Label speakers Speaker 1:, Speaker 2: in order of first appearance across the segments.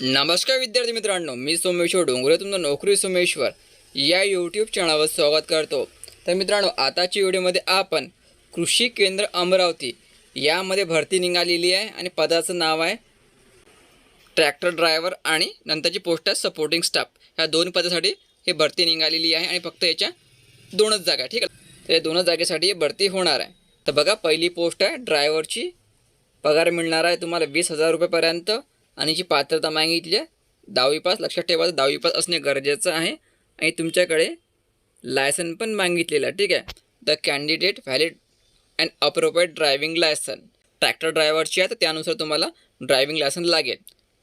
Speaker 1: नमस्कार विद्यार्थी मित्रांनो मी सोमेश्वर डोंगरे तुमचं नोकरी सोमेश्वर या यूट्यूब चॅनलवर स्वागत करतो. तर मित्रांनो आताच्या व्हिडिओमध्ये आपण कृषी केंद्र अमरावती यामध्ये भरती निघालेली आहे आणि पदाचं नाव आहे ट्रॅक्टर ड्रायव्हर आणि नंतरची पोस्ट आहे सपोर्टिंग स्टाफ ह्या दोन पदासाठी हे भरती निघालेली आहे आणि फक्त याच्या दोनच जागा आहे, ठीक आहे? तर या दोनच जागेसाठी हे भरती होणार आहे. तर बघा पहिली पोस्ट आहे ड्रायव्हरची पगार मिळणार आहे तुम्हाला वीस हजार रुपयेपर्यंत. आणि जी पात्रता मागितली आहे दहावी पास लक्षात ठेवा दहावी पास असणे गरजेचं आहे. आणि तुमच्याकडे लायसन पण मागितलेलं आहे ठीक आहे? The candidate valid and appropriate driving license tractor ड्रायव्हरची आहे तर त्यानुसार तुम्हाला ड्रायव्हिंग लायसन लागेल.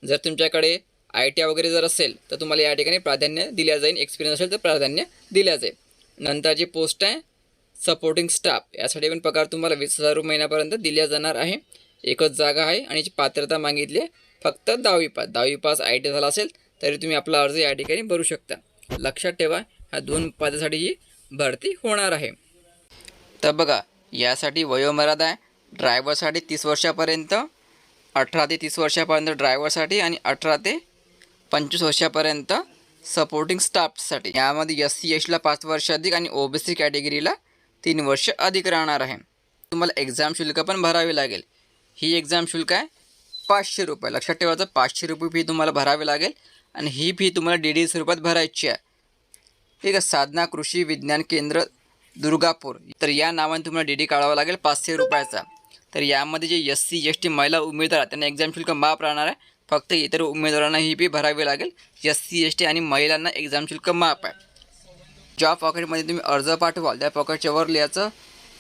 Speaker 1: जर तुमच्याकडे आय टी आय वगैरे जर असेल तर तुम्हाला या ठिकाणी प्राधान्य दिल्या जाईल. एक्सपिरियन्स असेल तर प्राधान्य दिल्या जाईल. नंतरची पोस्ट आहे सपोर्टिंग स्टाफ यासाठी पण पगार तुम्हाला वीस हजार रुपये महिन्यापर्यंत दिल्या जाणार आहे. एकच जागा आहे आणि जी पात्रता मागितली आहे फक्त दहावी पास दहावी पास आय टी झाला असेल तरी तुम्ही आपला अर्ज या ठिकाणी भरू शकता. लक्षात ठेवा ह्या दोन पदासाठी ही भरती होणार आहे. तर बघा यासाठी वयोमर्यादा आहे ड्रायव्हरसाठी तीस वर्षापर्यंत अठरा ते तीस वर्षापर्यंत ड्रायव्हरसाठी आणि अठरा ते पंचवीस वर्षापर्यंत सपोर्टिंग स्टाफसाठी. यामध्ये एस सी एसला पाच वर्ष अधिक आणि ओ बी सी कॅटेगरीला तीन वर्ष अधिक राहणार आहे. तुम्हाला एक्झाम शुल्क पण भरावे लागेल. ही एक्झाम शुल्क आहे पाचशे रुपये. लक्षात ठेवायचं पाचशे रुपये फी तुम्हाला भरावी लागेल आणि ही फी तुम्हाला डी डी स्वरूपात भरायची आहे. ठीक आहे साधना कृषी विज्ञान केंद्र दुर्गापूर. तर या नावाने तुम्हाला डी डी काढावा लागेल पाचशे रुपयाचा. तर यामध्ये जे एस सी एस टी महिला उमेदवार आहेत त्यांना एक्झाम शुल्क माफ राहणार आहे. फक्त इतर उमेदवारांना ही फी भरावी लागेल. एस सी एस टी आणि महिलांना एक्झाम शुल्क माफ आहे. ज्या पॉकेटमध्ये तुम्ही अर्ज पाठवाल. त्या पॉकेटच्या वर लिहायचं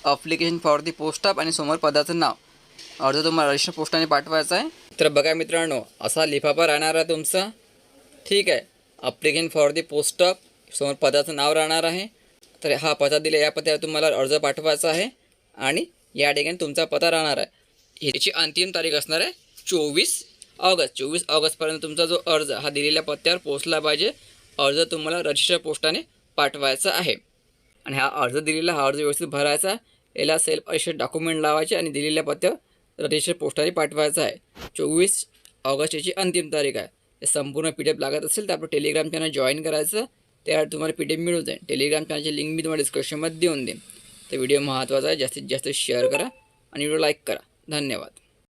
Speaker 1: application for the post of आणि समोर पदाचं नाव. अर्ज तुम्हाला रजिस्टर पोस्टाने पाठवायचा आहे. तर बघा मित्रांनो असा लिफाफा राहणार आहे तुमचा. ठीक आहे. Application for the post of समोर पदाचं नाव राहणार आहे. तर हा पता दिला या पत्त्यावर तुम्हाला अर्ज पाठवायचा आहे. आणि या ठिकाणी तुमचा पत्ता राहणार आहे. याची अंतिम तारीख असणार आहे चोवीस ऑगस्ट. चोवीस ऑगस्टपर्यंत तुमचा जो अर्ज हा दिलेल्या पत्त्यावर पोचला पाहिजे. अर्ज तुम्हाला रजिस्टर पोस्टाने पाठवायचा आहे. आणि हा अर्ज दिलेला हा अर्ज व्यवस्थित भरायचा याला सेल्फ असे डॉक्युमेंट लावायचे आणि दिलेल्या पत्त्यावर रजिस्टर पोस्टाने पाठवायचं आहे. चोवीस ऑगस्ट याची अंतिम तारीख आहे. हे संपूर्ण पी डी एफ लागत असेल तर आपलं टेलिग्राम चॅनल जॉईन करायचं. त्यावर तुम्हाला पी डी एफ मिळून जाईल. टेलिग्राम चॅनलची लिंक मी तुम्हाला डिस्क्रिप्शनमध्ये देऊन देईन. तर व्हिडिओ महत्त्वाचा आहे. जास्तीत जास्त शेअर करा आणि व्हिडिओ लाईक करा. धन्यवाद.